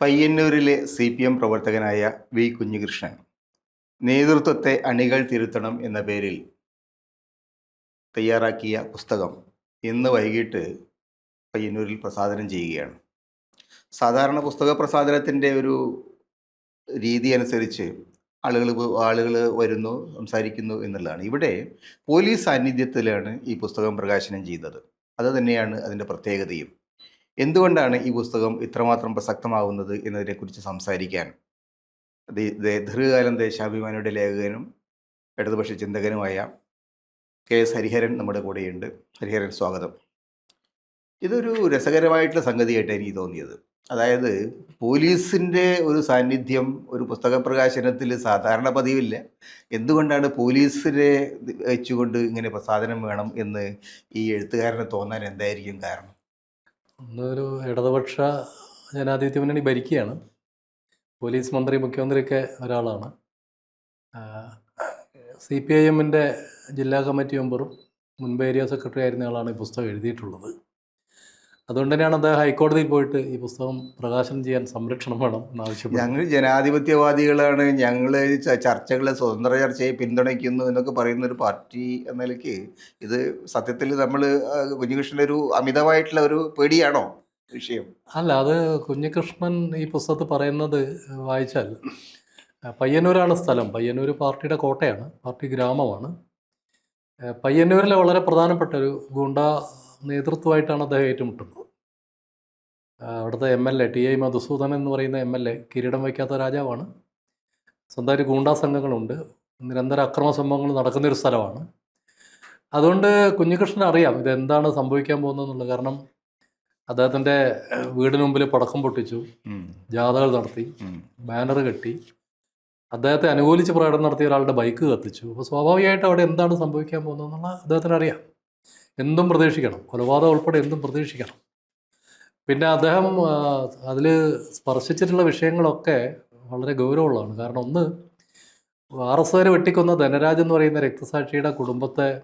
പയ്യന്നൂരിലെ C P M പ്രവർത്തകനായ V Kunhikrishnan. നേതൃത്വത്തെ അണികൾ തിരുത്തണം എന്ന പേരിൽ തയ്യാറാക്കിയ പുസ്തകം ഇന്ന് വൈകിട്ട് പയ്യന്നൂരിൽ പ്രസാദനം ചെയ്യുകയാണ്. സാധാരണ പുസ്തക പ്രസാദനത്തിന്റെ ഒരു രീതി അനുസരിച്ച് ആളുകൾ ആളുകൾ വരുന്നു സംസാരിക്കുന്നു എന്നുള്ളതാണ്. ഇവിടെ പോലീസ് സാന്നിധ്യത്തിലാണ് ഈ പുസ്തകം പ്രകാശനം ചെയ്തത്. അത് തന്നെയാണ് അതിന്റെ പ്രത്യേകതയും. എന്തുകൊണ്ടാണ് ഈ പുസ്തകം ഇത്രമാത്രം പ്രസക്തമാവുന്നത് എന്നതിനെക്കുറിച്ച് സംസാരിക്കാൻ? ദീർഘകാലം ദേശാഭിമാനിയുടെ ലേഖകനും ഇടതുപക്ഷ ചിന്തകനുമായ കെ എസ് ഹരിഹരൻ നമ്മുടെ കൂടെയുണ്ട്. ഹരിഹരൻ സ്വാഗതം. ഇതൊരു രസകരമായിട്ടുള്ള സംഗതിയായിട്ട് എനിക്ക് തോന്നിയത്. അതായത് പോലീസിന്റെ ഒരു സാന്നിധ്യം ഒരു പുസ്തക പ്രകാശനത്തിൽ സാധാരണ പതിവില്ല. എന്തുകൊണ്ടാണ് പോലീസിനെ വെച്ചുകൊണ്ട് ഇങ്ങനെ പ്രസാധനം വേണം എന്ന് ഈ എഴുത്തുകാരന് തോന്നാൻ എന്തായിരിക്കും കാരണം? ഒന്നൊരു ഇടതുപക്ഷ ജനാധിപത്യ മുന്നണി ഭരിക്കുകയാണ്. പോലീസ് മന്ത്രി മുഖ്യമന്ത്രിയൊക്കെ ഒരാളാണ്. സി പി ഐ എമ്മിന്റെ ജില്ലാ കമ്മിറ്റി മെമ്പറും മുൻപ് ഏരിയ സെക്രട്ടറി ആയിരുന്ന ആളാണ് ഈ പുസ്തകം എഴുതിയിട്ടുള്ളത്. അതുകൊണ്ട് തന്നെയാണ് അദ്ദേഹം ഹൈക്കോടതിയിൽ പോയിട്ട് ഈ പുസ്തകം പ്രകാശനം ചെയ്യാൻ സംരക്ഷണം വേണം എന്നാവശ്യപ്പെട്ടു ഞങ്ങൾ ജനാധിപത്യവാദികളാണ്. ഞങ്ങൾ ചർച്ചകളെ സ്വതന്ത്ര ചർച്ചയെ പിന്തുണയ്ക്കുന്നു എന്നൊക്കെ പറയുന്ന ഒരു പാർട്ടി എന്ന നിലയ്ക്ക് ഇത് സത്യത്തിൽ നമ്മൾ കുഞ്ഞികൃഷ്ണന്റെ ഒരു അമിതമായിട്ടുള്ള ഒരു പേടിയാണോ വിഷയം? അല്ല അത് കുഞ്ഞികൃഷ്ണൻ ഈ പുസ്തകത്തിൽ പറയുന്നത് വായിച്ചാൽ പയ്യന്നൂരാണ് സ്ഥലം. പയ്യന്നൂർ പാർട്ടിയുടെ കോട്ടയാണ് പാർട്ടി ഗ്രാമമാണ്. പയ്യന്നൂരിലെ വളരെ പ്രധാനപ്പെട്ട ഒരു ഗുണ്ട നേതൃത്വമായിട്ടാണ് അദ്ദേഹം ഏറ്റുമുട്ടുന്നത്. അവിടുത്തെ M L A T I Madhusudanan എന്ന് പറയുന്ന എം എൽ എ കിരീടം വയ്ക്കാത്ത രാജാവാണ്. സ്വന്തമായിട്ട് ഗൂണ്ടാ സംഘങ്ങളുണ്ട്. നിരന്തര അക്രമ സംഭവങ്ങൾ നടക്കുന്നൊരു സ്ഥലമാണ്. അതുകൊണ്ട് കുഞ്ഞികൃഷ്ണൻ അറിയാം ഇതെന്താണ് സംഭവിക്കാൻ പോകുന്നതെന്നുള്ളത്. കാരണം അദ്ദേഹത്തിന്റെ വീടിന് മുമ്പിൽ പടക്കം പൊട്ടിച്ചു. ജാഥകൾ നടത്തി. ബാനർ കെട്ടി. അദ്ദേഹത്തെ അനുകൂലിച്ച് പ്രകടനം നടത്തിയ ഒരാളുടെ ബൈക്ക് കത്തിച്ചു. അപ്പോൾ സ്വാഭാവികമായിട്ട് അവിടെ എന്താണ് സംഭവിക്കാൻ പോകുന്നതെന്നുള്ള അദ്ദേഹത്തിന് അറിയാം. എന്തും പ്രതീക്ഷിക്കണം. കൊലപാതകം ഉൾപ്പെടെ എന്തും പ്രതീക്ഷിക്കണം. പിന്നെ അദ്ദേഹം അതിൽ സ്പർശിച്ചിട്ടുള്ള വിഷയങ്ങളൊക്കെ വളരെ ഗൗരവമുള്ളതാണ്. കാരണം ഒന്ന് ആർ എസ് ഒരെ വെട്ടിക്കൊന്ന ധനരാജ് എന്ന് പറയുന്ന രക്തസാക്ഷിയുടെ കുടുംബത്തെ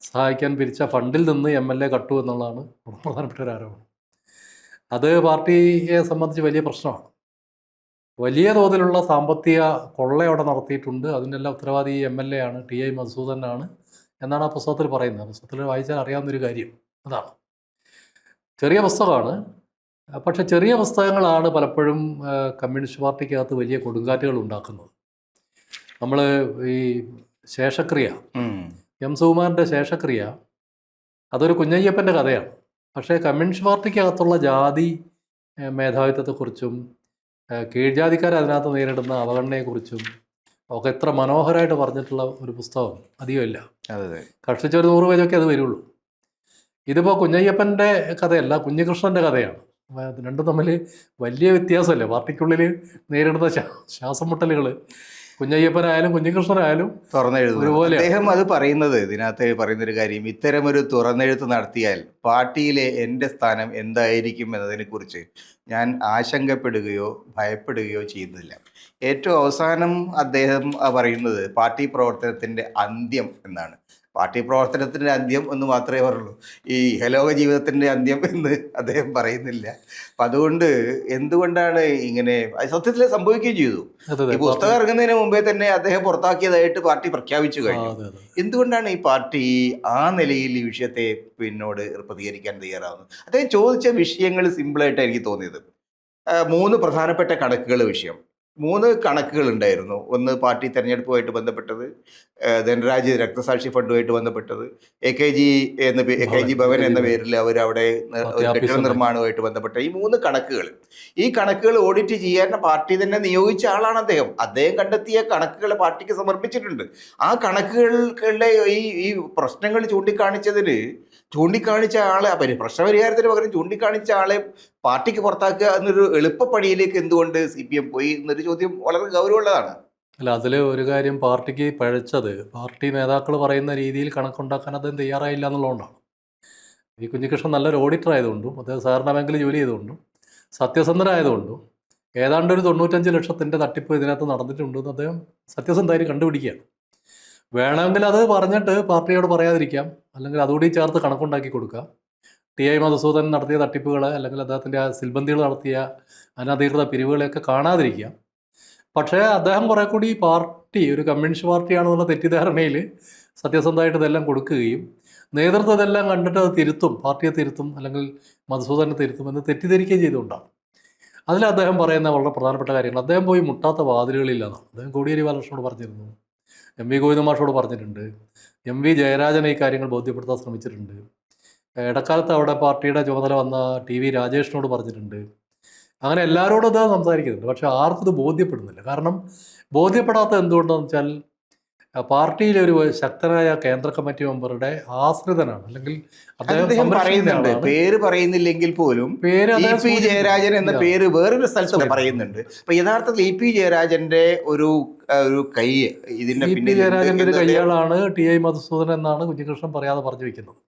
സഹായിക്കാൻ പിരിച്ച ഫണ്ടിൽ നിന്ന് എം എൽ എ കട്ടു എന്നുള്ളതാണ് പ്രധാനപ്പെട്ട ഒരു ആരോപണം. അത് പാർട്ടിയെ സംബന്ധിച്ച് വലിയ പ്രശ്നമാണ്. വലിയ തോതിലുള്ള സാമ്പത്തിക കൊള്ള അവിടെ നടത്തിയിട്ടുണ്ട്. അതിനെല്ലാം ഉത്തരവാദി എം എൽ എ ആണ് ടി ഐ മധുസൂദനാണ് എന്നാണ് ആ പുസ്തകത്തിൽ പറയുന്നത്. പുസ്തകത്തിൽ വായിച്ചാൽ അറിയാവുന്നൊരു കാര്യം അതാണ്. ചെറിയ പുസ്തകമാണ്. പക്ഷെ ചെറിയ പുസ്തകങ്ങളാണ് പലപ്പോഴും കമ്മ്യൂണിസ്റ്റ് പാർട്ടിക്കകത്ത് വലിയ കൊടുങ്കാറ്റുകൾ ഉണ്ടാക്കുന്നത്. നമ്മൾ ഈ ശേഷക്രിയ എം സുകുമാരന്റെ ശേഷക്രിയ അതൊരു കുഞ്ഞയ്യപ്പന്റെ കഥയാണ്. പക്ഷേ കമ്മ്യൂണിസ്റ്റ് പാർട്ടിക്കകത്തുള്ള ജാതി മേധാവിത്വത്തെക്കുറിച്ചും കീഴ്ജാതിക്കാർ അതിനകത്ത് നേരിടുന്ന അവഗണനയെക്കുറിച്ചും ഒക്കെ എത്ര മനോഹരമായിട്ട് പറഞ്ഞിട്ടുള്ള ഒരു പുസ്തകം. അധികമില്ല അതെ കഷ്ടിച്ച ഒരു നൂറ് പേജൊക്കെ അത് വരുള്ളൂ. ഇതിപ്പോൾ കുഞ്ഞയ്യപ്പന്റെ കഥയല്ല കുഞ്ഞികൃഷ്ണന്റെ കഥയാണ്. രണ്ടും തമ്മിൽ വലിയ വ്യത്യാസമല്ലേ? പാർട്ടിക്കുള്ളിൽ നേരിടുന്ന ശ്വാ- ശ്വാസം മുട്ടലുകൾ കുഞ്ഞയ്യപ്പനായാലും കുഞ്ഞികൃഷ്ണനായാലും തുറന്നെഴുതും ഒരുപോലെ അദ്ദേഹം അത് പറയുന്നത് ഇതിനകത്ത് പറയുന്ന ഒരു കാര്യം ഇത്തരമൊരു തുറന്നെഴുത്ത് നടത്തിയാൽ പാർട്ടിയിലെ എന്റെ സ്ഥാനം എന്തായിരിക്കും എന്നതിനെക്കുറിച്ച് ഞാൻ ആശങ്കപ്പെടുകയോ ഭയപ്പെടുകയോ ചെയ്യുന്നില്ല. ഏറ്റവും അവസാനം അദ്ദേഹം പറയുന്നത് പാർട്ടി പ്രവർത്തനത്തിന്റെ അന്ത്യം എന്നാണ്. പാർട്ടി പ്രവർത്തനത്തിന്റെ അന്ത്യം എന്ന് മാത്രമേ പറയുള്ളൂ. ഈ ഹലോക ജീവിതത്തിന്റെ അന്ത്യം എന്ന് അദ്ദേഹം പറയുന്നില്ല. അപ്പം അതുകൊണ്ട് എന്തുകൊണ്ടാണ് ഇങ്ങനെ സത്യത്തിൽ സംഭവിക്കുകയും ചെയ്തു? ഈ പുസ്തകം ഇറങ്ങുന്നതിന് മുമ്പേ തന്നെ അദ്ദേഹം പുറത്താക്കിയതായിട്ട് പാർട്ടി പ്രഖ്യാപിച്ചു കഴിഞ്ഞു. എന്തുകൊണ്ടാണ് ഈ പാർട്ടി ആ നിലയിൽ ഈ വിഷയത്തെ പിന്നോട് പ്രതികരിക്കാൻ തയ്യാറാവുന്നത്? അദ്ദേഹം ചോദിച്ച വിഷയങ്ങൾ സിമ്പിളായിട്ടാണ് എനിക്ക് തോന്നിയത്. മൂന്ന് പ്രധാനപ്പെട്ട കണക്കുകൾ വിഷയം. മൂന്ന് കണക്കുകൾ ഉണ്ടായിരുന്നു. ഒന്ന് പാർട്ടി തെരഞ്ഞെടുപ്പുമായിട്ട് ബന്ധപ്പെട്ടത് ധനരാജ് രക്തസാക്ഷി ഫണ്ടുമായിട്ട് ബന്ധപ്പെട്ടത്. എ കെ ജി എന്ന എ കെ ജി ഭവൻ എന്ന പേരിൽ അവർ അവിടെ കെട്ടിട നിർമ്മാണവുമായിട്ട് ബന്ധപ്പെട്ട ഈ മൂന്ന് കണക്കുകൾ. ഈ കണക്കുകൾ ഓഡിറ്റ് ചെയ്യാൻ പാർട്ടി തന്നെ നിയോഗിച്ച ആളാണ് അദ്ദേഹം. അദ്ദേഹം കണ്ടെത്തിയ കണക്കുകൾ പാർട്ടിക്ക് സമർപ്പിച്ചിട്ടുണ്ട്. ആ കണക്കുകളുടെ ഈ ഈ പ്രശ്നങ്ങൾ ചൂണ്ടിക്കാണിച്ചതിന് ചൂണ്ടിക്കാണിച്ച ആളെ പരി പ്രശ്നപരിഹാരത്തിന് പകരം ചൂണ്ടിക്കാണിച്ച ആളെ പാർട്ടിക്ക് പുറത്താക്കുക എന്നൊരു എളുപ്പപ്പണിയിലേക്ക് എന്തുകൊണ്ട് സി പി എം പോയി എന്നൊരു ചോദ്യം വളരെ ഗൗരവമുള്ളതാണ്. അല്ല അതിൽ ഒരു കാര്യം പാർട്ടിക്ക് പഴച്ചത് പാർട്ടി നേതാക്കൾ പറയുന്ന രീതിയിൽ കണക്കുണ്ടാക്കാൻ അദ്ദേഹം തയ്യാറായില്ല എന്നുള്ളതുകൊണ്ടാണ്. ഈ കുഞ്ഞികൃഷ്ണൻ നല്ലൊരു ഓഡിറ്റർ ആയതുകൊണ്ടും അദ്ദേഹം സഹകരണ ബാങ്കിൽ ജോലി ചെയ്തുകൊണ്ടും സത്യസന്ധനായതുകൊണ്ടും ഏതാണ്ട് ഒരു തൊണ്ണൂറ്റഞ്ച് ലക്ഷത്തിന്റെ തട്ടിപ്പ് ഇതിനകത്ത് നടന്നിട്ടുണ്ടെന്ന് അദ്ദേഹം സത്യസന്ധമായി കണ്ടുപിടിക്കുകയാണ്. വേണമെങ്കിൽ അത് പറഞ്ഞിട്ട് പാർട്ടിയോട് പറയാതിരിക്കാം. അല്ലെങ്കിൽ അതുകൂടി ചേർത്ത് കണക്കുണ്ടാക്കി കൊടുക്കാം ടി ഐ മധുസൂദൻ നടത്തിയ തട്ടിപ്പുകൾ അല്ലെങ്കിൽ അദ്ദേഹത്തിന്റെ ആ സിൽബന്തികൾ നടത്തിയ അനധികൃത പിരിവുകളെയൊക്കെ കാണാതിരിക്കാം. പക്ഷേ അദ്ദേഹം കുറേ കൂടി പാർട്ടി ഒരു കമ്മ്യൂണിസ്റ്റ് പാർട്ടിയാണെന്നുള്ള തെറ്റിദ്ധാരണയിൽ സത്യസന്ധമായിട്ട് ഇതെല്ലാം കൊടുക്കുകയും നേതൃത്വം ഇതെല്ലാം കണ്ടിട്ട് അത് തിരുത്തും പാർട്ടിയെ തിരുത്തും അല്ലെങ്കിൽ മധുസൂദനെ തിരുത്തും എന്ന് തെറ്റിദ്ധരിക്കുകയും ചെയ്തുകൊണ്ടാണ്. അതിൽ അദ്ദേഹം പറയുന്ന വളരെ പ്രധാനപ്പെട്ട കാര്യങ്ങൾ. അദ്ദേഹം പോയി മുട്ടാത്ത വാതിലുകളില്ലെന്നാണ് അദ്ദേഹം കോടിയേരി ബാലകൃഷ്ണനോട് പറഞ്ഞിരുന്നു എം വി ഗോവിന്ദമാഷോട് പറഞ്ഞിട്ടുണ്ട്. എം വി ജയരാജനെ ഈ കാര്യങ്ങൾ ബോധ്യപ്പെടുത്താൻ ശ്രമിച്ചിട്ടുണ്ട്. ഇടക്കാലത്ത് അവിടെ പാർട്ടിയുടെ ചുമതല വന്ന ടി വി രാജേഷിനോട് പറഞ്ഞിട്ടുണ്ട്. അങ്ങനെ എല്ലാവരോടും അദ്ദേഹം സംസാരിക്കുന്നുണ്ട്. പക്ഷേ ആർക്കും ഇത് ബോധ്യപ്പെടുന്നില്ല. കാരണം ബോധ്യപ്പെടാത്ത എന്തുകൊണ്ടെന്ന് വെച്ചാൽ പാർട്ടിയിലെ ഒരു ശക്തനായ കേന്ദ്ര കമ്മിറ്റി മെമ്പറുടെ ആശ്രിതനാണ്. അല്ലെങ്കിൽ അദ്ദേഹം പറയുന്നുണ്ട്. പേര് പറയുന്നില്ലെങ്കിൽ പോലും ഇ പി ജയരാജൻ എന്ന പേര് വേറൊരു സ്ഥലത്ത്. പറയുന്നുണ്ട്. അപ്പൊ യഥാർത്ഥത്തിൽ ഇ പി ജയരാജന്റെ ഒരു ഒരു കൈ ഇതിന്റെ പി ജയരാജന്റെ ഉണ്ട് ടി ഐ മധുസൂദനൻ എന്നാണ് കുഞ്ഞികൃഷ്ണൻ പറയാതെ പറഞ്ഞു വെക്കുന്നത്.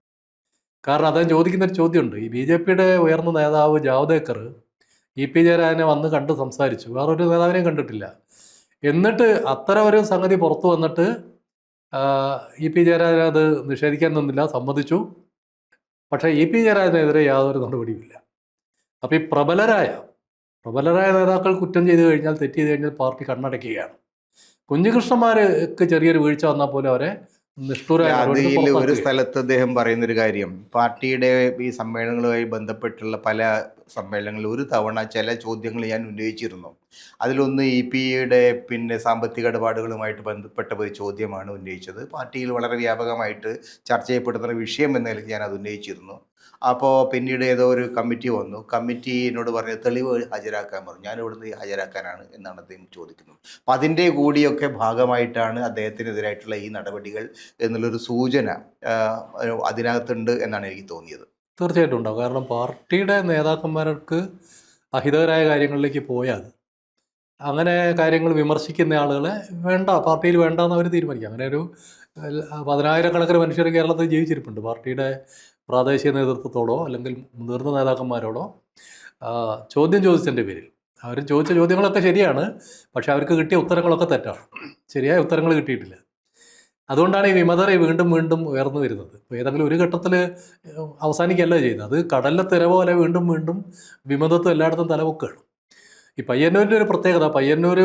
കാരണം അദ്ദേഹം ചോദിക്കുന്ന ഒരു ചോദ്യമുണ്ട്. ഈ ബി ജെ പിയുടെ ഉയർന്ന നേതാവ് ജാവ്ദേക്കർ ഇ പി ജയരാജനെ വന്ന് കണ്ട് സംസാരിച്ചു. വേറൊരു നേതാവിനെയും കണ്ടിട്ടില്ല. എന്നിട്ട് അത്ര ഒരു സംഗതി പുറത്തു വന്നിട്ട് ഇ പി ജയരാജൻ അത് നിഷേധിക്കാൻ നിന്നില്ല സമ്മതിച്ചു. പക്ഷേ ഇ പി ജയരാജനെതിരെ യാതൊരു നടപടിയുമില്ല. അപ്പോൾ ഈ പ്രബലരായ പ്രബലരായ നേതാക്കൾ കുറ്റം ചെയ്തു കഴിഞ്ഞാൽ തെറ്റ് ചെയ്ത് കഴിഞ്ഞാൽ പാർട്ടി കണ്ണടയ്ക്കുകയാണ്. കുഞ്ഞുകൃഷ്ണന്മാർക്ക് ചെറിയൊരു വീഴ്ച വന്നാൽ പോലും അവരെ അതിൽ ഒരു. സ്ഥലത്ത് അദ്ദേഹം പറയുന്ന ഒരു കാര്യം പാർട്ടിയുടെ ഈ സമ്മേളനങ്ങളുമായി ബന്ധപ്പെട്ടുള്ള പല സമ്മേളനങ്ങളിൽ ഒരു തവണ ചില ചോദ്യങ്ങൾ ഞാൻ ഉന്നയിച്ചിരുന്നു. അതിലൊന്ന് ഇ പി എയുടെ പിന്നെ സാമ്പത്തിക ഇടപാടുകളുമായിട്ട് ബന്ധപ്പെട്ട ഒരു ചോദ്യമാണ് ഉന്നയിച്ചത്. പാർട്ടിയിൽ വളരെ വ്യാപകമായിട്ട് ചർച്ച ചെയ്യപ്പെടുന്ന ഒരു വിഷയം എന്ന നിലയ്ക്ക് ഞാൻ അത് ഉന്നയിച്ചിരുന്നു. അപ്പോൾ പിന്നീട് ഏതോ ഒരു കമ്മിറ്റി വന്നു. കമ്മിറ്റി എന്നോട് പറഞ്ഞ തെളിവ് ഹാജരാക്കാൻ പറഞ്ഞു. ഞാൻ ഇവിടുന്ന് ഹാജരാക്കാനാണ് എന്നാണ് അദ്ദേഹം ചോദിക്കുന്നത് അപ്പം അതിന്റെ കൂടിയൊക്കെ ഭാഗമായിട്ടാണ് അദ്ദേഹത്തിനെതിരായിട്ടുള്ള ഈ നടപടികൾ എന്നുള്ളൊരു സൂചന അതിനകത്തുണ്ട് എന്നാണ് എനിക്ക് തോന്നിയത്. തീർച്ചയായിട്ടും ഉണ്ടാവും. കാരണം പാർട്ടിയുടെ നേതാക്കന്മാർക്ക് അഹിതകരായ കാര്യങ്ങളിലേക്ക് പോയാൽ അങ്ങനെ കാര്യങ്ങൾ വിമർശിക്കുന്ന ആളുകളെ വേണ്ട പാർട്ടിയിൽ വേണ്ടെന്ന് അവർ തീരുമാനിക്കും. അങ്ങനെ ഒരു പതിനായിരക്കണക്കിന് മനുഷ്യർ കേരളത്തിൽ ജീവിച്ചിരിപ്പുണ്ട്. പാർട്ടിയുടെ പ്രാദേശിക നേതൃത്വത്തോടോ അല്ലെങ്കിൽ മുതിർന്ന നേതാക്കന്മാരോടോ ചോദ്യം ചോദിച്ചതിന്റെ പേരിൽ. അവർ ചോദിച്ച ചോദ്യങ്ങളൊക്കെ ശരിയാണ് പക്ഷെ അവർക്ക് കിട്ടിയ ഉത്തരങ്ങളൊക്കെ തെറ്റാണ്. ശരിയായ ഉത്തരങ്ങൾ കിട്ടിയിട്ടില്ല. അതുകൊണ്ടാണ് ഈ വിമതറി വീണ്ടും വീണ്ടും ഉയർന്നു വരുന്നത്. ഇപ്പോൾ ഏതെങ്കിലും ഒരു ഘട്ടത്തിൽ അവസാനിക്കുകയല്ല ചെയ്യുന്നത്. അത് കടലിലെ തിര പോലെ വീണ്ടും വീണ്ടും വിമതത്വം എല്ലായിടത്തും തലപൊക്കുകയാണ് ഈ പയ്യന്നൂരിന്റെ ഒരു പ്രത്യേകത പയ്യന്നൂർ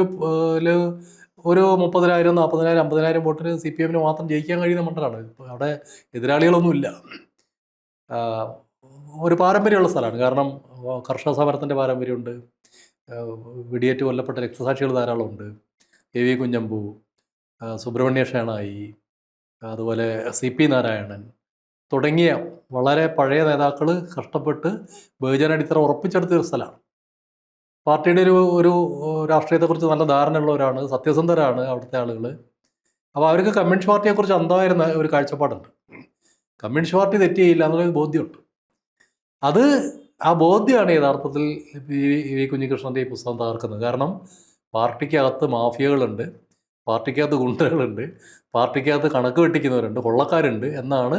ഒരു മുപ്പതിനായിരം നാൽപ്പതിനായിരം അമ്പതിനായിരം വോട്ടിന് സി പി എമ്മിന് മാത്രം ജയിക്കാൻ കഴിയുന്ന മണ്ഡലമാണ്. അവിടെ എതിരാളികളൊന്നുമില്ല. ഒരു പാരമ്പര്യമുള്ള സ്ഥലമാണ്. കാരണം കർഷക സമരത്തിന്റെ പാരമ്പര്യമുണ്ട്. വെടിയേറ്റ് കൊല്ലപ്പെട്ട രക്തസാക്ഷികൾ ധാരാളമുണ്ട്. എ വി കുഞ്ഞമ്പു സുബ്രഹ്മണ്യ ഷേണായി അതുപോലെ സി പി നാരായണൻ തുടങ്ങിയ വളരെ പഴയ നേതാക്കൾ കഷ്ടപ്പെട്ട് ബഹുജനടിത്തറ ഉറപ്പിച്ചെടുത്ത ഒരു സ്ഥലമാണ്. പാർട്ടിയുടെ ഒരു ഒരു രാഷ്ട്രീയത്തെക്കുറിച്ച് നല്ല ധാരണയുള്ളവരാണ് സത്യസന്ധരാണ് അവിടുത്തെ ആളുകൾ അപ്പോൾ അവർക്ക് കമ്മ്യൂണിസ്റ്റ് പാർട്ടിയെക്കുറിച്ച് അന്ധമായിരുന്ന ഒരു കാഴ്ചപ്പാടുണ്ട്. കമ്മ്യൂണിസ്റ്റ് പാർട്ടി തെറ്റ് ചെയ്യില്ല എന്നുള്ളൊരു ബോധ്യമുണ്ട്. അത് ആ ബോധ്യമാണ് യഥാർത്ഥത്തിൽ വി കുഞ്ഞികൃഷ്ണന്റെ ഈ പുസ്തകം തകർക്കുന്നത്. കാരണം പാർട്ടിക്കകത്ത് മാഫിയകളുണ്ട് പാർട്ടിക്കകത്ത് ഗുണ്ടകളുണ്ട് പാർട്ടിക്കകത്ത് കണക്ക് വെട്ടിക്കുന്നവരുണ്ട് കൊള്ളക്കാരുണ്ട് എന്നാണ്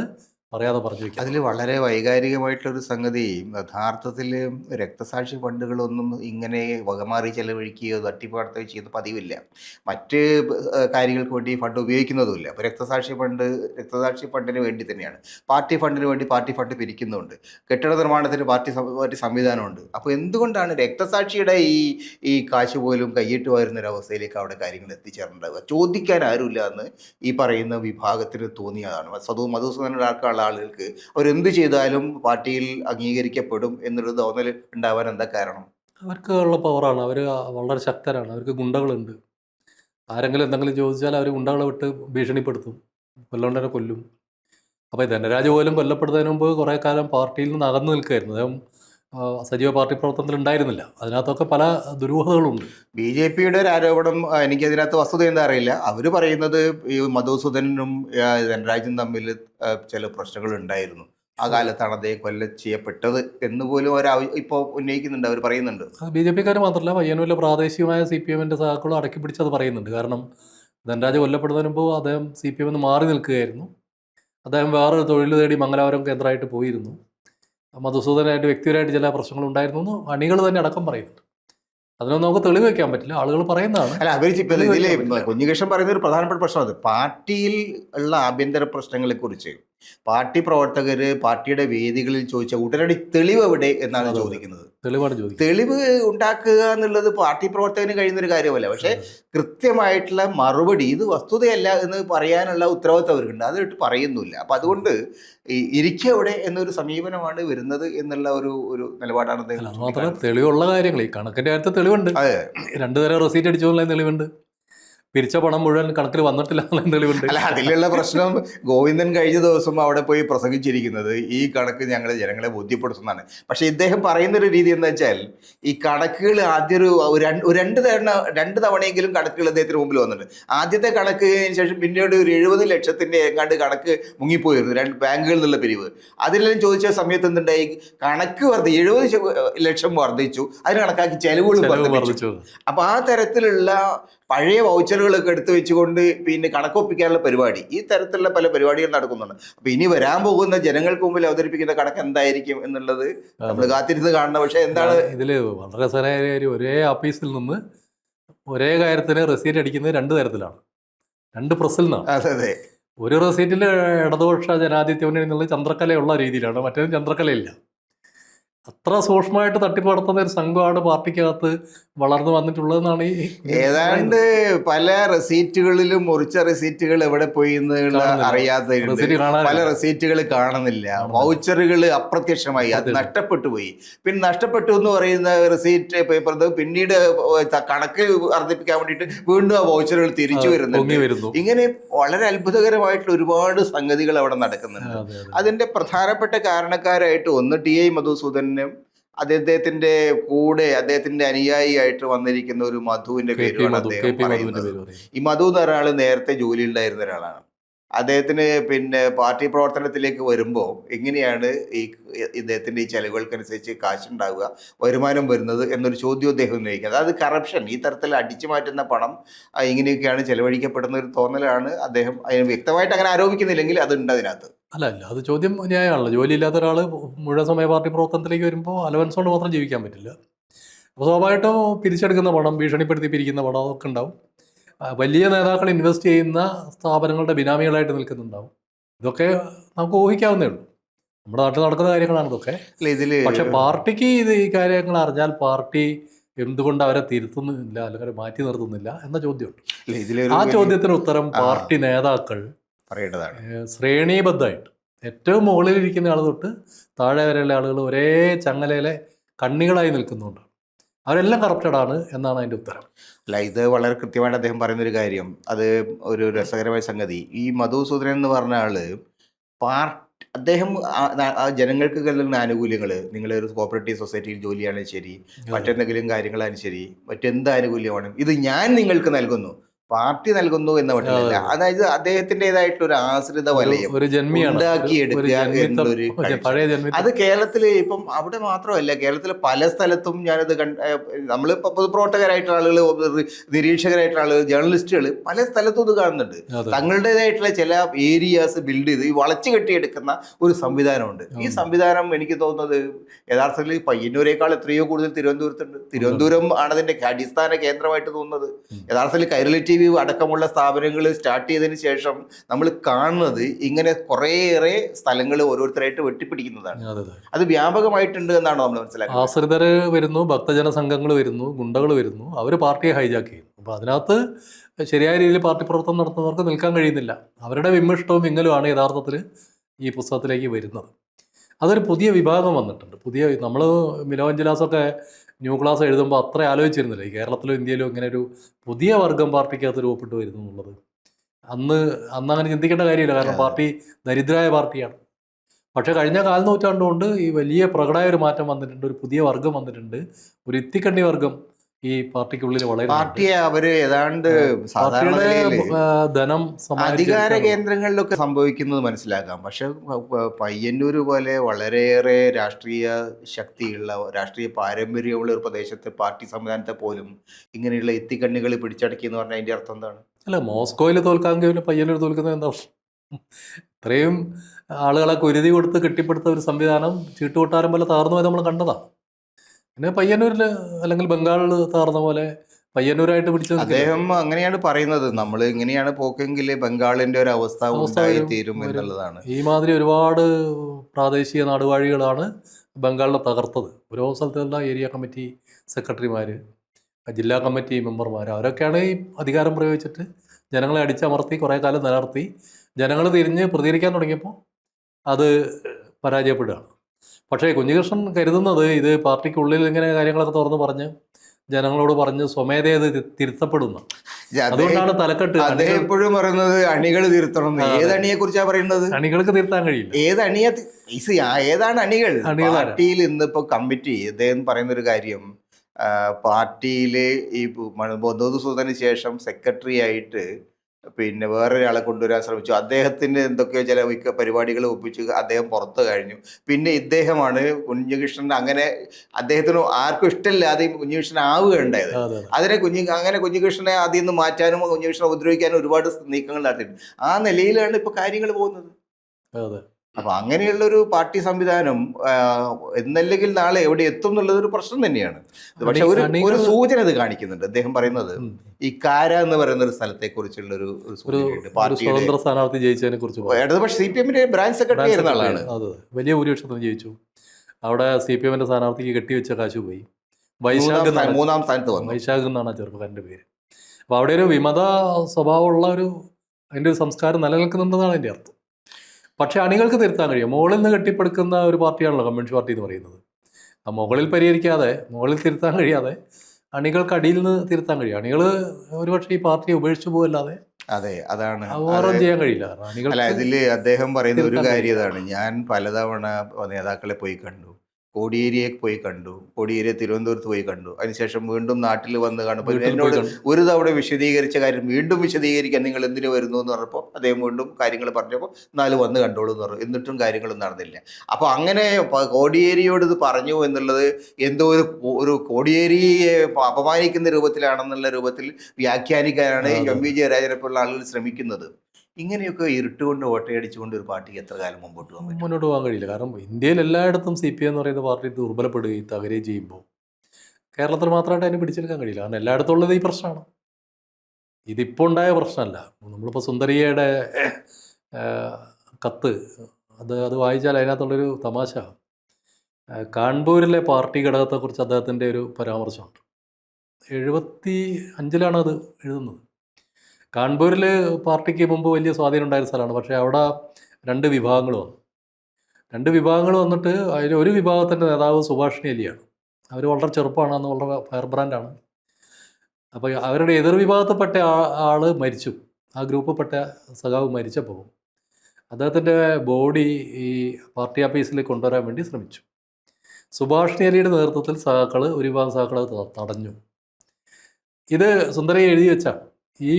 പറയാതെ പറഞ്ഞു അതിൽ വളരെ വൈകാരികമായിട്ടുള്ളൊരു സംഗതി യഥാർത്ഥത്തിൽ രക്തസാക്ഷി ഫണ്ടുകളൊന്നും ഇങ്ങനെ വകമാറി ചെലവഴിക്കുകയോ തട്ടിപ്പാടുത്തുകയോ ചെയ്യുന്ന പതിവില്ല. മറ്റ് കാര്യങ്ങൾക്ക് വേണ്ടി ഫണ്ട് ഉപയോഗിക്കുന്നതുമില്ല. അപ്പോൾ രക്തസാക്ഷി ഫണ്ട് രക്തസാക്ഷി ഫണ്ടിന് വേണ്ടി തന്നെയാണ്. പാർട്ടി ഫണ്ടിന് വേണ്ടി പാർട്ടി ഫണ്ട് പിരിക്കുന്നുണ്ട്. കെട്ടിട നിർമ്മാണത്തിന് പാർട്ടി പാർട്ടി സംവിധാനമുണ്ട്. അപ്പോൾ എന്തുകൊണ്ടാണ് രക്തസാക്ഷിയുടെ ഈ ഈ കാശ് പോലും കൈയിട്ട് വരുന്ന അവസ്ഥയിലേക്ക് അവിടെ കാര്യങ്ങൾ എത്തിച്ചേർന്നുണ്ടാവുക ചോദിക്കാൻ ആരുമില്ല എന്ന് ഈ പറയുന്ന വിഭാഗത്തിന് തോന്നിയതാണ്. സദു മധുസൂദനൊരാൾക്കാണ് ആളുകൾക്ക് അവരെന്ത് ചെയ്താലും പാർട്ടിയിൽ അംഗീകരിക്കപ്പെടും എന്നൊരു തോന്നൽ ഉണ്ടാവാൻ എന്താ കാരണം? അവർക്ക് ഉള്ള പവറാണ് അവർ വളരെ ശക്തരാണ്. അവർക്ക് ഗുണ്ടകളുണ്ട്. ആരെങ്കിലും എന്തെങ്കിലും ചോദിച്ചാൽ അവർ ഗുണ്ടകളെ വിട്ട് ഭീഷണിപ്പെടുത്തും. കൊല്ലോണ്ടനെ കൊല്ലും. അപ്പോൾ ധനരാജ് പോലും കൊല്ലപ്പെടുന്നതിന് മുമ്പ് കുറേ കാലം പാർട്ടിയിൽ നിന്ന് അകന്നു നിൽക്കുമായിരുന്നു അദ്ദേഹം സജീവ പാർട്ടി പ്രവർത്തനത്തിൽ ഉണ്ടായിരുന്നില്ല അതിനകത്തൊക്കെ പല ദുരൂഹതകളുണ്ട്. ബി ജെ പിയുടെ ഒരു ആരോപണം എനിക്കതിനകത്ത് വസ്തുത എന്താ അറിയില്ല. അവർ പറയുന്നത് ഈ മധുസൂദനും ധനരാജും തമ്മിൽ ചില പ്രശ്നങ്ങൾ ഉണ്ടായിരുന്നു ആ കാലത്താണ് അദ്ദേഹം കൊല്ല ചെയ്യപ്പെട്ടത് എന്ന് പോലും അവർ ഇപ്പോൾ ഉന്നയിക്കുന്നുണ്ട് അവർ പറയുന്നുണ്ട്. ബി ജെ പിക്കാർ മാത്രമല്ല പയ്യന്നൂരിലെ പ്രാദേശികമായ സി പി എമ്മിന്റെ സഹാക്കളും അടക്കി പിടിച്ചത് പറയുന്നുണ്ട്. കാരണം ധനരാജ് കൊല്ലപ്പെടുന്നതിന് മുമ്പ് അദ്ദേഹം സി പി എമ്മിൽ നിന്ന് മാറി നിൽക്കുകയായിരുന്നു. അദ്ദേഹം വേറൊരു തൊഴിൽ തേടി മംഗലാപുരം കേന്ദ്രമായിട്ട് പോയിരുന്നു. മധുസൂദനായിട്ട് വ്യക്തിപരമായിട്ട് ചില പ്രശ്നങ്ങൾ ഉണ്ടായിരുന്നു എന്ന് അണികൾ തന്നെ അടക്കം പറയുന്നുണ്ട്. അതിനൊന്നും നമുക്ക് തെളിവ് വയ്ക്കാൻ പറ്റില്ല. ആളുകൾ പറയുന്നതാണ്. അല്ല അവർ കുഞ്ഞികൃഷ്ണൻ പറയുന്ന ഒരു പ്രധാനപ്പെട്ട പ്രശ്നം അത്. പാർട്ടിയിൽ ഉള്ള ആഭ്യന്തര പ്രശ്നങ്ങളെ കുറിച്ച് പാർട്ടി പ്രവർത്തകര് പാർട്ടിയുടെ വേദികളിൽ ചോദിച്ച ഉടനടി തെളിവ് എവിടെ എന്നാണ്. ചോദിക്കുന്നത്. തെളിവാണ് തെളിവ് ഉണ്ടാക്കുക എന്നുള്ളത് പാർട്ടി പ്രവർത്തകന് കഴിയുന്ന ഒരു കാര്യമല്ല. പക്ഷെ കൃത്യമായിട്ടുള്ള മറുപടി ഇത് വസ്തുതയല്ല എന്ന് പറയാനുള്ള ഉത്തരവാദിത്വം അവർക്കുണ്ട്. അതിട്ട് പറയുന്നില്ല അപ്പം അതുകൊണ്ട് ഇരിക്കുക എവിടെ എന്നൊരു സമീപനമാണ് വരുന്നത് എന്നുള്ള ഒരു ഒരു നിലപാടാണ് അദ്ദേഹം മാത്രമല്ല തെളിവുള്ള കാര്യങ്ങൾ. ഈ കണക്കിന്റെ കാര്യത്തിൽ തെളിവുണ്ട്. രണ്ടു തരം റെസീറ്റ് അടിച്ചു തെളിവുണ്ട്. പിരിച്ച പണം മുഴുവൻ കണക്കിൽ വന്നിട്ടില്ല തെളിവുണ്ട് അല്ല അതിലുള്ള പ്രശ്നം ഗോവിന്ദൻ കഴിഞ്ഞ ദിവസം അവിടെ പോയി പ്രസംഗിച്ചിരിക്കുന്നത് ഈ കണക്ക് ഞങ്ങൾ ജനങ്ങളെ ബോധ്യപ്പെടുത്തുന്നതാണ്. പക്ഷേ ഇദ്ദേഹം പറയുന്ന ഒരു രീതി എന്താ വെച്ചാൽ ഈ കണക്കുകൾ ആദ്യ ഒരു രണ്ട് തവണ രണ്ട് തവണയെങ്കിലും കണക്കുകൾ അദ്ദേഹത്തിന് മുമ്പിൽ വന്നിട്ടുണ്ട്. ആദ്യത്തെ കണക്കിന് ശേഷം പിന്നീട് ഒരു എഴുപത് ലക്ഷത്തിന്റെ ഏങ്ങാണ്ട് കണക്ക് മുങ്ങിപ്പോയിരുന്നു രണ്ട് ബാങ്കുകളിൽ നിന്നുള്ള പിരിവ്. അതിലെല്ലാം ചോദിച്ച സമയത്ത് എന്തുണ്ടായി? കണക്ക് വർദ്ധി എഴുപത് ലക്ഷം വർദ്ധിച്ചു. അതിന് കണക്കാക്കി ചെലവുകൾ ചെലവ് വർദ്ധിച്ചു. അപ്പൊ ആ തരത്തിലുള്ള പഴയ വൗച്ചറുകളൊക്കെ എടുത്തു വെച്ചുകൊണ്ട് പിന്നെ കണക്കൊപ്പിക്കാനുള്ള പരിപാടി. ഈ തരത്തിലുള്ള പല പരിപാടികൾ നടക്കുന്നുണ്ട്. അപ്പൊ ഇനി വരാൻ പോകുന്ന ജനങ്ങൾക്ക് മുമ്പിൽ അവതരിപ്പിക്കുന്ന കണക്ക് എന്തായിരിക്കും എന്നുള്ളത് നമ്മൾ കാത്തിരുന്ന് കാണണം. പക്ഷെ എന്താണ് ഇതിൽ വളരെ രസകരമായ കാര്യം ഒരേ ഓഫീസിൽ നിന്ന് ഒരേ കാര്യത്തിന് റെസീറ്റ് അടിക്കുന്നത് രണ്ട് തരത്തിലാണ്. രണ്ട് പ്രസ്സിൽ നിന്നാണ്. അതെ അതെ. ഒരു റെസീറ്റിൽ ഇടതുപക്ഷ ജനാധിപത്യ എന്നുള്ള ചന്ദ്രക്കലയുള്ള രീതിയിലാണ്. മറ്റേത് ചന്ദ്രക്കലയില്ല. അത്ര സൂക്ഷ്മമായിട്ട് തട്ടിപ്പ് നടത്തുന്ന ഒരു സംഘമാണ് പാർട്ടിക്കകത്ത് വളർന്നു വന്നിട്ടുള്ളതെന്നാണ് ഈ ഏതാണ്ട് പല റെസീറ്റുകളിലും മുറിച്ച റെസീറ്റുകൾ എവിടെ പോയി അറിയാത്ത പല റെസീറ്റുകൾ കാണുന്നില്ല. വൗച്ചറുകൾ അപ്രത്യക്ഷമായി. അത്. നഷ്ടപ്പെട്ടു പോയി. പിന്നെ നഷ്ടപ്പെട്ടു എന്ന് പറയുന്ന റെസീറ്റ് പേപ്പർ പിന്നീട് കണക്ക് വർദ്ധിപ്പിക്കാൻ വേണ്ടിയിട്ട് വീണ്ടും ആ വൗച്ചറുകൾ തിരിച്ചു വരുന്നുണ്ട്. വരുന്നു. ഇങ്ങനെ വളരെ അത്ഭുതകരമായിട്ടുള്ള ഒരുപാട് സംഗതികൾ അവിടെ നടക്കുന്നുണ്ട്. അതെ അതെ. അതിന്റെ പ്രധാനപ്പെട്ട കാരണക്കാരായിട്ട് ഒന്ന് ടി ഐ മധുസൂദനും അദ്ദേഹത്തിന്റെ കൂടെ അദ്ദേഹത്തിന്റെ അനുയായിയായിട്ട് വന്നിരിക്കുന്ന ഒരു മധുവിന്റെ പേരുമാണ് അദ്ദേഹം പറയുന്നത്. ഈ മധു എന്ന ഒരാൾ നേരത്തെ ജോലി ഉണ്ടായിരുന്ന ഒരാളാണ്. അദ്ദേഹത്തിന് പിന്നെ പാർട്ടി പ്രവർത്തനത്തിലേക്ക് വരുമ്പോൾ എങ്ങനെയാണ് ഈ ഇദ്ദേഹത്തിന്റെ ഈ ചെലവുകൾക്കനുസരിച്ച് കാശുണ്ടാവുക വരുമാനം വരുന്നത് എന്നൊരു ചോദ്യം അദ്ദേഹം ഉന്നയിക്കുന്നത്. അതായത് കറപ്ഷൻ ഈ തരത്തിൽ അടിച്ചു മാറ്റുന്ന പണം ഇങ്ങനെയൊക്കെയാണ് ചെലവഴിക്കപ്പെടുന്ന ഒരു തോന്നലാണ് അദ്ദേഹം അതിന് വ്യക്തമായിട്ട് അങ്ങനെ ആരോപിക്കുന്നില്ലെങ്കിൽ അതുണ്ട് അതിനകത്ത്. അല്ല അല്ല അത് ചോദ്യം ന്യായമാണല്ലോ. ജോലിയില്ലാത്ത ഒരാൾ മുഴുവൻ സമയ പാർട്ടി പ്രവർത്തനത്തിലേക്ക് വരുമ്പോൾ അലവൻസ് കൊണ്ട് മാത്രം ജീവിക്കാൻ പറ്റില്ല. അപ്പോൾ സ്വാഭാവികമായിട്ടും പിരിച്ചെടുക്കുന്ന പണം ഭീഷണിപ്പെടുത്തി പിരിക്കുന്ന പണം അതൊക്കെ ഉണ്ടാവും. വലിയ നേതാക്കൾ ഇൻവെസ്റ്റ് ചെയ്യുന്ന സ്ഥാപനങ്ങളുടെ ബിനാമികളായിട്ട് നിൽക്കുന്നുണ്ടാവും. ഇതൊക്കെ നമുക്ക് ഊഹിക്കാവുന്നേ ഉള്ളൂ. നമ്മുടെ നാട്ടിൽ നടക്കുന്ന കാര്യങ്ങളാണ് ഇതൊക്കെ. പക്ഷെ പാർട്ടിക്ക് ഇത് ഈ കാര്യങ്ങൾ അറിഞ്ഞാൽ പാർട്ടി എന്തുകൊണ്ട് അവരെ തിരുത്തുന്നില്ല അല്ലെങ്കിൽ മാറ്റി നിർത്തുന്നില്ല എന്ന ചോദ്യമുണ്ട്. ആ ചോദ്യത്തിന് ഉത്തരം പാർട്ടി നേതാക്കൾ പറയേണ്ടതാണ്. ശ്രേണീബദ്ധമായിട്ട്. ഏറ്റവും മുകളിലിരിക്കുന്ന ആൾ തൊട്ട് താഴെ വരെയുള്ള ആളുകൾ ഒരേ ചങ്ങലയിലെ കണ്ണികളായി നിൽക്കുന്നുണ്ട്. അവരെല്ലാം കറപ്റ്റഡാണ് എന്നാണ് അതിന്റെ ഉത്തരം. അല്ല ഇത് വളരെ കൃത്യമായിട്ട് അദ്ദേഹം പറയുന്ന ഒരു കാര്യം. അത് ഒരു രസകരമായ സംഗതി. ഈ മധുസൂദനൻ എന്ന് പറഞ്ഞ ആൾ പാർട്ടി അദ്ദേഹം ജനങ്ങൾക്ക് നൽകുന്ന ആനുകൂല്യങ്ങൾ നിങ്ങൾ ഒരു കോപ്പറേറ്റീവ് സൊസൈറ്റിയിൽ ജോലിയാണെങ്കിൽ ശരി മറ്റെന്തെങ്കിലും കാര്യങ്ങളാണ് ശരി മറ്റെന്ത് ആനുകൂല്യമാണ് ഇത് ഞാൻ നിങ്ങൾക്ക് നൽകുന്നു. പാർട്ടി നൽകുന്നു എന്ന മട്ടിലല്ല അതായത് അദ്ദേഹത്തിന്റെതായിട്ടുള്ള ഒരു ആശ്രിത വലയം ഒരു ഉണ്ടാക്കിയെടുക്കുക അത് കേരളത്തിൽ ഇപ്പം അവിടെ മാത്രമല്ല കേരളത്തിലെ പല സ്ഥലത്തും ഞാനത് കണ്ട നമ്മളിപ്പോൾ പൊതുപ്രവർത്തകരായിട്ടുള്ള ആളുകൾ നിരീക്ഷകരായിട്ടുള്ള ആളുകൾ ജേർണലിസ്റ്റുകൾ പല സ്ഥലത്തും ഇത് കാണുന്നുണ്ട്. തങ്ങളുടേതായിട്ടുള്ള ചില ഏരിയാസ് ബിൽഡ് ചെയ്ത് ഈ വളച്ചു കെട്ടിയെടുക്കുന്ന ഒരു സംവിധാനമുണ്ട്. ഈ സംവിധാനം എനിക്ക് തോന്നുന്നത് യഥാർത്ഥത്തിൽ പയ്യന്നൂരേക്കാൾ എത്രയോ കൂടുതൽ തിരുവനന്തപുരത്തുണ്ട്. തിരുവനന്തപുരം ആണ് അതിന്റെ അടിസ്ഥാന കേന്ദ്രമായിട്ട് തോന്നുന്നത്. യഥാർത്ഥത്തിൽ കൈരളി ടി വി അടക്കമുള്ള സ്ഥാപനങ്ങൾ സ്റ്റാർട്ട് ചെയ്തതിന് ശേഷം നമ്മൾ കാണുന്നത് ഇങ്ങനെ കുറേയേറെ സ്ഥലങ്ങൾ ഓരോരുത്തരായിട്ട് വെട്ടിപ്പിടിക്കുന്നതാണ്. അതെ വ്യാപകമായിട്ടുണ്ട് എന്നാണ് നമ്മൾ മനസ്സിലാക്കുന്നത്. ആശ്രിതര് വരുന്നു ഭക്തജന സംഘങ്ങൾ വരുന്നു ഗുണ്ടകൾ വരുന്നു അവർ പാർട്ടിയെ ഹൈജാക്ക് ചെയ്യുന്നു. അപ്പോൾ അതിനകത്ത് ശരിയായ രീതിയിൽ പാർട്ടി പ്രവർത്തനം നടത്തുന്നവർക്ക് നിൽക്കാൻ കഴിയുന്നില്ല. അവരുടെ വിമിഷ്ടവും വിങ്ങലുമാണ് യഥാർത്ഥത്തിൽ ഈ പുസ്തകത്തിലേക്ക് വരുന്നത്. അതൊരു പുതിയ വിഭാഗം വന്നിട്ടുണ്ട്. പുതിയ നമ്മൾ മിലോൻ ജിലാസൊക്കെ ന്യൂ ക്ലാസ് എഴുതുമ്പോൾ അത്ര ആലോചിച്ചിരുന്നില്ല. ഈ കേരളത്തിലും ഇന്ത്യയിലും ഇങ്ങനെ ഒരു പുതിയ വർഗം പാർട്ടിക്കകത്ത് രൂപപ്പെട്ടു വരുന്നു എന്നുള്ളത് അന്ന് അന്ന് അങ്ങനെ ചിന്തിക്കേണ്ട കാര്യമില്ല. കാരണം പാർട്ടി ദരിദ്രായ പാർട്ടിയാണ്. പക്ഷേ കഴിഞ്ഞ കാൽ നൂറ്റാണ്ടുകൊണ്ട് ഈ വലിയ പ്രകടമായ ഒരു മാറ്റം വന്നിട്ടുണ്ട്. ഒരു പുതിയ വർഗം വന്നിട്ടുണ്ട്. ഒരു ഇത്തിക്കണ്ണി വർഗം ഈ പാർട്ടിക്കുള്ളിൽ വളരെ പാർട്ടിയെ അവർ ഏതാണ്ട് ധനം അധികാര. കേന്ദ്രങ്ങളിലൊക്കെ സംഭവിക്കുന്നത് മനസ്സിലാക്കാം. പക്ഷെ പയ്യന്നൂർ പോലെ വളരെയേറെ രാഷ്ട്രീയ ശക്തിയുള്ള രാഷ്ട്രീയ പാരമ്പര്യമുള്ള ഒരു പ്രദേശത്തെ പാർട്ടി സംവിധാനത്തെ പോലും ഇങ്ങനെയുള്ള എത്തിക്കണ്ണികൾ പിടിച്ചടക്കി എന്ന് പറഞ്ഞാൽ അതിന്റെ അർത്ഥം എന്താണ്? അല്ല മോസ്കോയിൽ തോൽക്കാമെങ്കിൽ പയ്യന്നൂർ തോൽക്കുന്നത് എന്താ? ഇത്രയും ആളുകളെ കുരുതി കൊടുത്ത് കെട്ടിപ്പടുത്ത ഒരു സംവിധാനം ചീട്ടുകൊട്ടാരം പോലെ തകർന്നു പോയത് നമ്മൾ കണ്ടതാണ് പിന്നെ പയ്യന്നൂരിൽ അല്ലെങ്കിൽ ബംഗാളിൽ താർന്ന പോലെ പയ്യന്നൂരായിട്ട് പിടിച്ചു അദ്ദേഹം അങ്ങനെയാണ് പറയുന്നത്. നമ്മൾ ഇങ്ങനെയാണ് പോക്കെങ്കിൽ ബംഗാളിന്റെ ഒരു അവസ്ഥ ഉണ്ടായി തീരും എന്നുള്ളതാണ്. ഈ മാതിരി ഒരുപാട് പ്രാദേശിക നാടുവാഴികളാണ് ബംഗാളിനെ തകർത്തത്. ഓരോ സ്ഥലത്തുള്ള ഏരിയ കമ്മിറ്റി സെക്രട്ടറിമാർ ജില്ലാ കമ്മിറ്റി മെമ്പർമാർ അവരൊക്കെയാണ് ഈ അധികാരം പ്രയോഗിച്ചിട്ട് ജനങ്ങളെ അടിച്ചമർത്തി കുറേ കാലം നിലനിർത്തി. ജനങ്ങൾ തിരിഞ്ഞ് പ്രതികരിക്കാൻ തുടങ്ങിയപ്പോൾ അത് പരാജയപ്പെടുകയാണ്. പക്ഷേ കുഞ്ഞികൃഷ്ണൻ കരുതുന്നത് ഇത് പാർട്ടിക്കുള്ളിൽ ഇങ്ങനെ കാര്യങ്ങളൊക്കെ തുറന്ന് പറഞ്ഞ് ജനങ്ങളോട് പറഞ്ഞ് സ്വമേധയെ അത് തി- തിരുത്തപ്പെടുന്നു. അതുകൊണ്ടാണ് തലക്കെട്ട്. അദ്ദേഹം എപ്പോഴും പറയുന്നത് അണികൾ തിരുത്തണം. ഏത്. അണിയെ കുറിച്ചാണ് പറയുന്നത്? അണികൾക്ക് തിരുത്താൻ കഴിയില്ല. ഏത് അണിയെ ഏതാണ് അണികൾ? പാർട്ടിയിൽ ഇന്നിപ്പോ കമ്മിറ്റി അദ്ദേഹം പറയുന്ന ഒരു കാര്യം പാർട്ടിയിലെ ഈ ബന്ധുസൂദന് ശേഷം സെക്രട്ടറി ആയിട്ട് പിന്നെ വേറൊരാളെ കൊണ്ടുവരാൻ ശ്രമിച്ചു. അദ്ദേഹത്തിന് എന്തൊക്കെയോ ചില മിക്ക പരിപാടികൾ ഒപ്പിച്ച് അദ്ദേഹം പുറത്തു കഴിഞ്ഞു. പിന്നെ ഇദ്ദേഹമാണ് കുഞ്ഞുകൃഷ്ണൻ അങ്ങനെ അദ്ദേഹത്തിന് ആർക്കും ഇഷ്ടമില്ലാതെ കുഞ്ഞുകൃഷ്ണൻ ആവുകയുണ്ടായത്. അതെ അതെ. അതിനെ കുഞ്ഞു അങ്ങനെ കുഞ്ഞുകൃഷ്ണനെ അതിൽ നിന്ന് മാറ്റാനും കുഞ്ഞുകൃഷ്ണനെ ഉപദ്രവിക്കാനും ഒരുപാട് നീക്കങ്ങൾ നടത്തിയിട്ടുണ്ട്. ആ നിലയിലാണ് ഇപ്പൊ കാര്യങ്ങൾ പോകുന്നത്. അതെ. അപ്പൊ അങ്ങനെയുള്ള ഒരു പാർട്ടി സംവിധാനം എന്നല്ലെങ്കിൽ നാളെ എവിടെ എത്തും എന്നുള്ളത് ഒരു പ്രശ്നം തന്നെയാണ്. പക്ഷെ ഒരു ഒരു സൂചന ഇത് കാണിക്കുന്നുണ്ട്. അദ്ദേഹം പറയുന്നത് ഈ കാര എന്ന് പറയുന്ന ഒരു സ്ഥലത്തെ കുറിച്ചുള്ള ഒരു സ്വതന്ത്ര സ്ഥാനാർത്ഥി ജയിച്ചതിനെ കുറിച്ച്. ഇടതുപക്ഷ സി പി എമ്മിന്റെ ബ്രാഞ്ച് സെക്രട്ടറി ആയിരുന്ന ആളാണ്. വലിയ ഭൂരിപക്ഷത്തിന് ജയിച്ചു. അവിടെ സി പി എമ്മിന്റെ സ്ഥാനാർത്ഥിക്ക് കെട്ടിവെച്ച കാശ് പോയി. വൈശാഖ് മൂന്നാം സ്ഥാന- മൂന്നാം സ്ഥാനത്ത് വന്നു. വൈശാഖ് എന്നാണ് ആ ചെറുപ്പക്കാരന്റെ പേര്. അപ്പോൾ അവിടെ ഒരു വിമത സ്വഭാവമുള്ള ഒരു അതിന്റെ ഒരു സംസ്കാരം നിലനിൽക്കുന്നുണ്ടെന്നാണ് എന്റെ അർത്ഥം. പക്ഷേ അണികൾക്ക് തിരുത്താൻ കഴിയും. മുകളിൽ നിന്ന് കെട്ടിപ്പടുക്കുന്ന ഒരു പാർട്ടിയാണല്ലോ കമ്മ്യൂണിസ്റ്റ് പാർട്ടി എന്ന് പറയുന്നത്. ആ മുകളിൽ പരിഹരിക്കാതെ മുകളിൽ തിരുത്താൻ കഴിയാതെ അണികൾക്ക് അടിയിൽ നിന്ന് തിരുത്താൻ കഴിയും. അണികൾ ഒരുപക്ഷെ ഈ പാർട്ടിയെ ഉപേക്ഷിച്ചു പോകല്ലാതെ അതെ അതാണ്. ചെയ്യാൻ കഴിയില്ല. അല്ല അദ്ദേഹം പറയുന്ന ഒരു കാര്യം ഇതാണ് ഞാൻ പലതവണ നേതാക്കളെ പോയി കണ്ടു. കോടിയേരിയെ പോയി കണ്ടു കോടിയേരിയെ തിരുവനന്തപുരത്ത് പോയി കണ്ടു. അതിനുശേഷം വീണ്ടും നാട്ടിൽ വന്ന് കാണുമ്പോൾ എന്നോട് ഒരു തവണ വിശദീകരിച്ച കാര്യം വീണ്ടും വിശദീകരിക്കാൻ നിങ്ങൾ എന്തിനു വരുന്നു എന്ന് പറഞ്ഞപ്പോൾ അദ്ദേഹം വീണ്ടും കാര്യങ്ങൾ പറഞ്ഞപ്പോൾ നാല് വന്ന് കണ്ടോളൂ എന്ന് പറഞ്ഞു. എന്നിട്ടും കാര്യങ്ങളും നടന്നില്ല. അപ്പോൾ അങ്ങനെ കോടിയേരിയോട് ഇത് പറഞ്ഞു എന്നുള്ളത് എന്തോ ഒരു ഒരു കോടിയേരിയെ അപമാനിക്കുന്ന രൂപത്തിലാണെന്നുള്ള രൂപത്തിൽ വ്യാഖ്യാനിക്കാനാണ്. എം വി ജയരാജനെ പോലുള്ള ആളുകൾ ശ്രമിക്കുന്നത്. ഇങ്ങനെയൊക്കെ ഇരുട്ടുകൊണ്ട് ഓട്ടയടിച്ചുകൊണ്ട് ഒരു പാർട്ടിക്ക് എത്ര കാലം മുമ്പോട്ട് പോകാൻ പറ്റും? മുന്നോട്ട് പോകാൻ കഴിയില്ല. കാരണം ഇന്ത്യയിൽ എല്ലായിടത്തും സി പി എന്ന് പറയുന്ന പാർട്ടി ദുർബലപ്പെടുകയും തകരുകയും ചെയ്യുമ്പോൾ കേരളത്തിൽ മാത്രമായിട്ട് അതിനെ പിടിച്ചെടുക്കാൻ കഴിയില്ല. കാരണം എല്ലായിടത്തും ഉള്ളത് ഈ പ്രശ്നമാണ്. ഇതിപ്പോൾ ഉണ്ടായ പ്രശ്നമല്ല. നമ്മളിപ്പോൾ സുന്ദരിയയുടെ കത്ത് അത് അത് വായിച്ചാൽ അതിനകത്തുള്ളൊരു തമാശ. കാൺപൂരിലെ പാർട്ടി ഘടകത്തെക്കുറിച്ച് അദ്ദേഹത്തിന്റെ ഒരു പരാമർശമുണ്ട്. എഴുപത്തി അഞ്ചിലാണ് അത് എഴുതുന്നത്. കാൺപൂരിൽ പാർട്ടിക്ക് മുമ്പ് വലിയ സ്വാധീനം ഉണ്ടായിരുന്ന സ്ഥലമാണ്. പക്ഷേ അവിടെ രണ്ട് വിഭാഗങ്ങൾ വന്നു. രണ്ട് വിഭാഗങ്ങൾ വന്നിട്ട് അതിൽ ഒരു വിഭാഗത്തിന്റെ നേതാവ് സുഭാഷിണി അലിയാണ്. അവർ വളരെ ചെറുപ്പമാണ് അന്ന് വളരെ ഫയർ ബ്രാൻഡാണ്. അപ്പോൾ അവരുടെ എതിർ വിഭാഗത്തിൽപ്പെട്ട ആൾ മരിച്ചു. ആ ഗ്രൂപ്പിൽപ്പെട്ട സഖാവ് മരിച്ചപ്പോൾ അദ്ദേഹത്തിന്റെ ബോഡി ഈ പാർട്ടി ഓഫീസിൽ കൊണ്ടുവരാൻ വേണ്ടി ശ്രമിച്ചു. സുഭാഷിണി അലിയുടെ നേതൃത്വത്തിൽ സഖാക്കൾ ഒരു വിഭാഗം സഖാക്കൾ തടഞ്ഞു. ഇത് സുന്ദരയെ എഴുതി വെച്ചാണ്. ഈ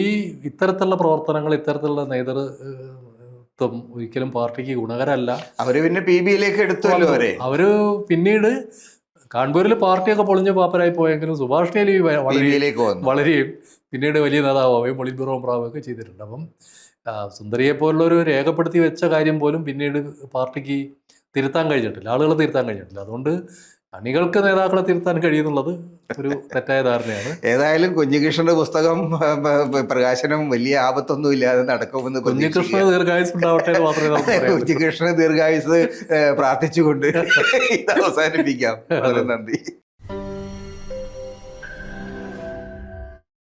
ഇത്തരത്തിലുള്ള പ്രവർത്തനങ്ങൾ ഇത്തരത്തിലുള്ള നേതൃത്വം ഒരിക്കലും പാർട്ടിക്ക് ഗുണകരമല്ല അവർ പിന്നെ പി ബിയിലേക്ക് എടുത്തല്ലോ അവരെ. അവർ പിന്നീട് കാൺപൂരിൽ പാർട്ടിയൊക്കെ പൊളിഞ്ഞ് പാപ്പരായി പോയെങ്കിലും സുഭാഷ് വന്നു. വളരെയും പിന്നീട് വലിയ നേതാവുകയും പൊളിറ്റ് പ്രാവും ഒക്കെ ചെയ്തിട്ടുണ്ട്. അപ്പം സുന്ദരിയെ പോലുള്ളൊരു രേഖപ്പെടുത്തി വെച്ച കാര്യം പോലും പിന്നീട് പാർട്ടിക്ക് തിരുത്താൻ കഴിഞ്ഞിട്ടില്ല. ആളുകൾ തിരുത്താൻ കഴിഞ്ഞിട്ടില്ല. അതുകൊണ്ട് അണികൾക്ക് നേതാക്കളെ തിരുത്താൻ കഴിയുന്നുള്ളത് ഒരു തെറ്റായ ധാരണയാണ് ഏതായാലും കുഞ്ഞികൃഷ്ണന്റെ പുസ്തകം പ്രകാശനം വലിയ ആപത്തൊന്നും ഇല്ലാതെ നടക്കുമെന്ന് കുഞ്ഞികൃഷ്ണ. ദീർഘായുസ് ഉണ്ടാവട്ടെ എന്ന് മാത്രമേ പറ്റൂ. ദീർഘായുസ് പ്രാർത്ഥിച്ചുകൊണ്ട് ഇത് അവസാനിപ്പിക്കാം വളരെ നന്ദി